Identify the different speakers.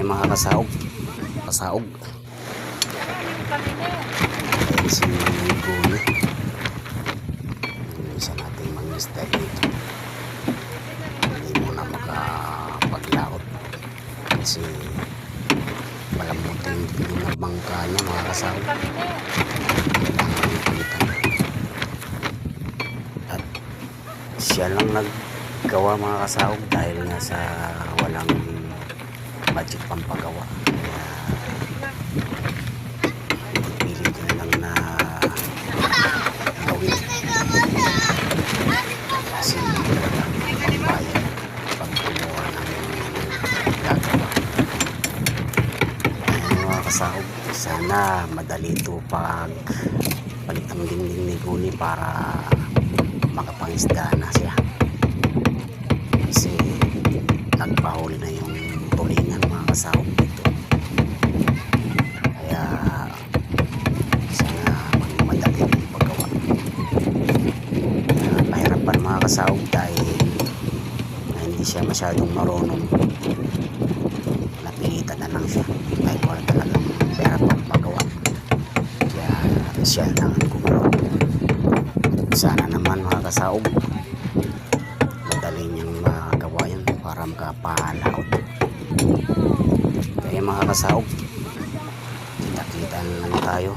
Speaker 1: Kaya mga kasaog. Kasaog. Ayan si Guni. Yung isa natin mag-mister dito. Hindi muna makapaglaot. Kasi malamutin yung bangka niya mga kasaog. At siya lang naggawa mga kasaog dahil nga sa walang budget pampagawa. Kaya pilit ko na lang na gawin. Kasi talagang pambayad pag gumawa ng gagawa. Ayun mga kasaog, sana madali ito pag palit ang dingding ni Guni para makapangisda na kasahog dito. Kaya sana mag- madali yung paggawa. Kaya mahirapan mga kasahog dahil na hindi siya masyadong marunong. Napilitan na lang siya dahil wala talagang pera pang magawa. Kaya siya lang ang gumalaw. Sana naman mga kasaog madali niyang magawa yan para makapahalaot. Mga kasaog. Kita-kita na lang tayo